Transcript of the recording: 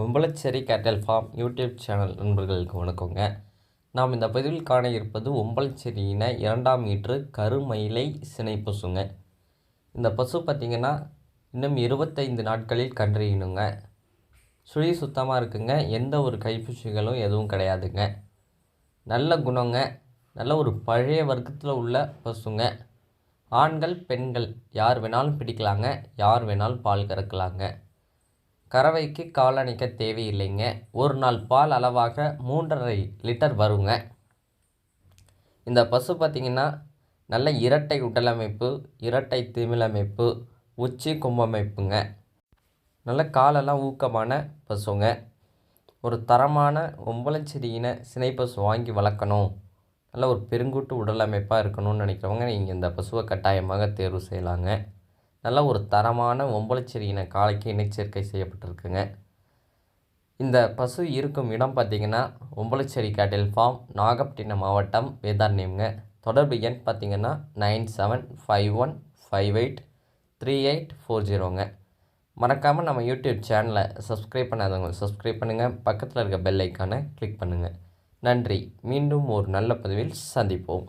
ஒம்பளச்சேரி கேட்டல் form YouTube channel நண்பர்களுக்கு வணக்கங்க. நாம் இந்த பதிவில் காண இருப்பது ஒம்பளச்சேரியின இரண்டாம் மீட்ரு கருமயிலை சினை பசுங்க. இந்த பசு பார்த்திங்கன்னா இன்னும் இருபத்தைந்து நாட்களில் கன்றறியணுங்க சுழி சுத்தமாக இருக்குங்க. எந்த ஒரு கைப்பூச்சிகளும் எதுவும் கிடையாதுங்க. நல்ல குணங்க. நல்ல ஒரு பழைய வர்க்கத்தில் உள்ள பசுங்க. ஆண்கள் பெண்கள் யார் வேணாலும் பிடிக்கலாங்க. யார் வேணாலும் பால் கறக்கலாங்க. கறவைக்கு காலணிக்க தேவையில்லைங்க. ஒரு நாள் பால் அளவாக மூன்றரை லிட்டர் வருங்க. இந்த பசு பார்த்திங்கன்னா நல்ல இரட்டை உடலமைப்பு இரட்டை திமிழமைப்பு உச்சி கும்பமைப்புங்க. நல்ல காலெல்லாம் ஊக்கமான பசுங்க. ஒரு தரமான ஒம்பளச்செடியின சினை பசு வாங்கி வளர்க்கணும். நல்ல ஒரு பெருங்கூட்டு உடலமைப்பாக இருக்கணும்னு நினைக்கிறவங்க நீங்கள் இந்த பசுவை கட்டாயமாக தேர்வு செய்யலாங்க. நல்ல ஒரு தரமான ஒம்பளச்செடியின காலைக்கு இணைச்சேர்க்கை செய்யப்பட்டிருக்குங்க. இந்த பசு இருக்கும் இடம் பார்த்திங்கன்னா ஒம்பளச்சேரி கேட்டில் ஃபார்ம் நாகப்பட்டினம் மாவட்டம் வேதாரண்யம்ங்க. தொடர்பு எண் பார்த்திங்கன்னா nine seven five one five eight three eight four ஜீரோங்க. மறக்காமல் நம்ம யூடியூப் சேனலை சப்ஸ்கிரைப் பண்ணாதவங்க சப்ஸ்கிரைப் பண்ணுங்கள் பக்கத்தில் இருக்க பெல் ஐக்கானை கிளிக் பண்ணுங்கள் நன்றி. மீண்டும் ஒரு நல்ல பதிவில் சந்திப்போம்.